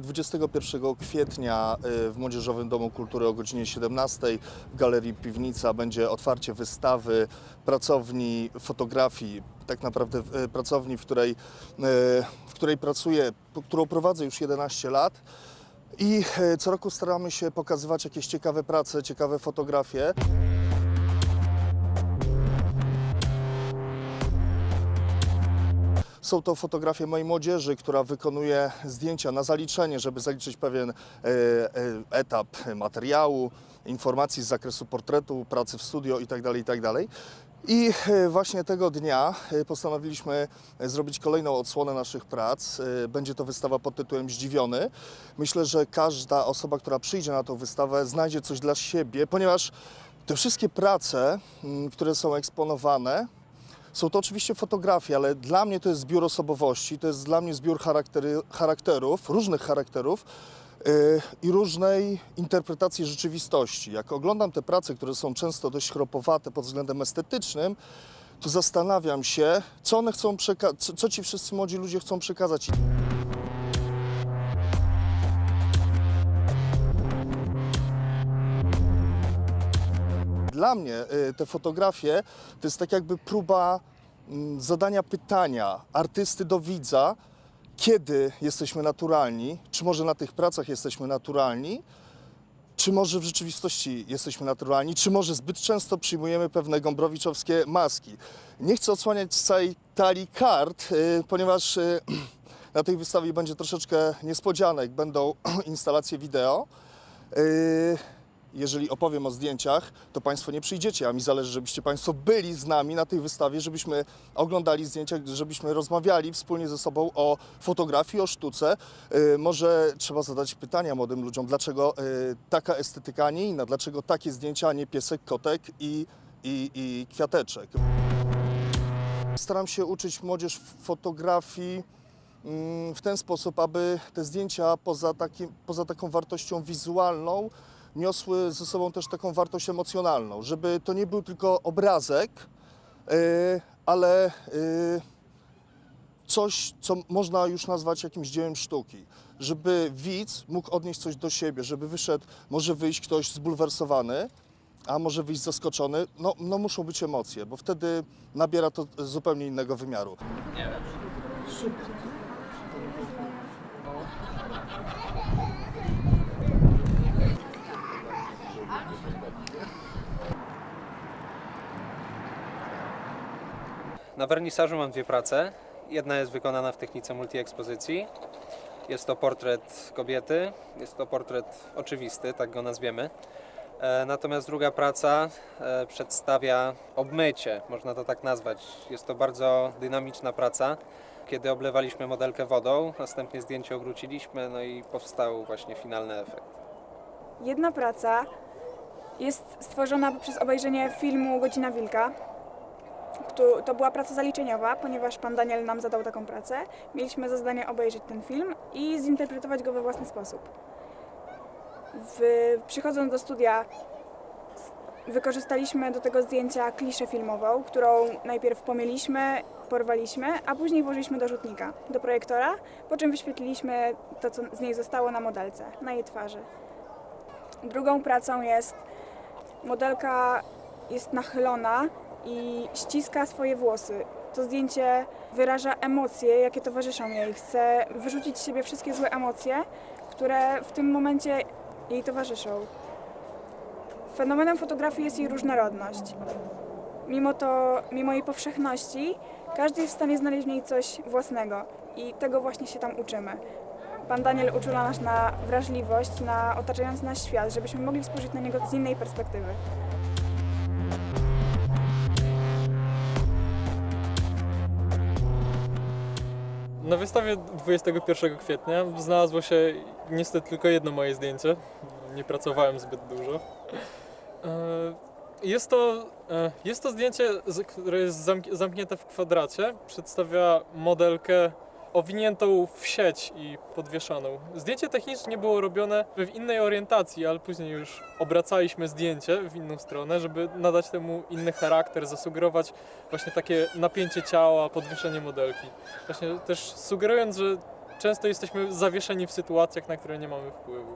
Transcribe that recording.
21 kwietnia y, w Młodzieżowym Domu Kultury o godzinie 17 w Galerii Piwnica będzie otwarcie wystawy pracowni fotografii, tak naprawdę y, pracowni, w której, y, w której pracuję, którą prowadzę już 11 lat. I co roku staramy się pokazywać jakieś ciekawe prace, ciekawe fotografie. Są to fotografie mojej młodzieży, która wykonuje zdjęcia na zaliczenie, żeby zaliczyć pewien e, e, etap materiału, informacji z zakresu portretu, pracy w studio itd. itd. I e, właśnie tego dnia postanowiliśmy zrobić kolejną odsłonę naszych prac. Będzie to wystawa pod tytułem Zdziwiony. Myślę, że każda osoba, która przyjdzie na tą wystawę, znajdzie coś dla siebie, ponieważ te wszystkie prace, m, które są eksponowane, są to oczywiście fotografie, ale dla mnie to jest zbiór osobowości, to jest dla mnie zbiór charaktery, charakterów, różnych charakterów yy, i różnej interpretacji rzeczywistości. Jak oglądam te prace, które są często dość chropowate pod względem estetycznym, to zastanawiam się, co one chcą przekazać, co, co ci wszyscy młodzi ludzie chcą przekazać. Dla mnie y, te fotografie to jest tak jakby próba zadania pytania artysty do widza, kiedy jesteśmy naturalni, czy może na tych pracach jesteśmy naturalni, czy może w rzeczywistości jesteśmy naturalni, czy może zbyt często przyjmujemy pewne gombrowiczowskie maski. Nie chcę odsłaniać całej talii kart, y, ponieważ y, na tej wystawie będzie troszeczkę niespodzianek, będą instalacje wideo. Jeżeli opowiem o zdjęciach, to Państwo nie przyjdziecie, a mi zależy, żebyście Państwo byli z nami na tej wystawie, żebyśmy oglądali zdjęcia, żebyśmy rozmawiali wspólnie ze sobą o fotografii, o sztuce. Y, Może trzeba zadać pytania młodym ludziom, dlaczego y, taka estetyka, a nie inna, dlaczego takie zdjęcia, a nie piesek, kotek i, i, i kwiateczek. Staram się uczyć młodzież fotografii mm, w ten sposób, aby te zdjęcia poza, takim, poza taką wartością wizualną niosły ze sobą też taką wartość emocjonalną, żeby to nie był tylko obrazek, yy, ale yy, coś, co można już nazwać jakimś dziełem sztuki. Żeby widz mógł odnieść coś do siebie, żeby wyszedł, może wyjść ktoś zbulwersowany, a może wyjść zaskoczony. No, no muszą być emocje, bo wtedy nabiera to zupełnie innego wymiaru. Na wernisażu mam dwie prace. Jedna jest wykonana w technice multiekspozycji. Jest to portret kobiety, jest to portret oczywisty, tak go nazwiemy. E, Natomiast druga praca e, przedstawia obmycie, można to tak nazwać. Jest to bardzo dynamiczna praca. Kiedy oblewaliśmy modelkę wodą, następnie zdjęcie obróciliśmy, no i powstał właśnie finalny efekt. Jedna praca jest stworzona przez obejrzenie filmu Godzina Wilka. To była praca zaliczeniowa, ponieważ pan Daniel nam zadał taką pracę. Mieliśmy za zadanie obejrzeć ten film i zinterpretować go we własny sposób. W, przychodząc do studia, wykorzystaliśmy do tego zdjęcia kliszę filmową, którą najpierw pomieliśmy, porwaliśmy, a później włożyliśmy do rzutnika, do projektora, po czym wyświetliliśmy to, co z niej zostało na modelce, na jej twarzy. Drugą pracą jest modelka jest nachylona i ściska swoje włosy. To zdjęcie wyraża emocje, jakie towarzyszą jej. Chce wyrzucić z siebie wszystkie złe emocje, które w tym momencie jej towarzyszą. Fenomenem fotografii jest jej różnorodność. Mimo to, mimo jej powszechności, każdy jest w stanie znaleźć w niej coś własnego i tego właśnie się tam uczymy. Pan Daniel uczula nas na wrażliwość, na otaczający nas świat, żebyśmy mogli spojrzeć na niego z innej perspektywy. Na wystawie 21 kwietnia znalazło się niestety tylko jedno moje zdjęcie. Nie pracowałem zbyt dużo. E, Jest to, e, jest to zdjęcie, które jest zamk- zamknięte w kwadracie. Przedstawia modelkę owiniętą w sieć i podwieszoną. Zdjęcie technicznie było robione w innej orientacji, ale później już obracaliśmy zdjęcie w inną stronę, żeby nadać temu inny charakter, zasugerować właśnie takie napięcie ciała, podwieszenie modelki. Właśnie też sugerując, że często jesteśmy zawieszeni w sytuacjach, na które nie mamy wpływu.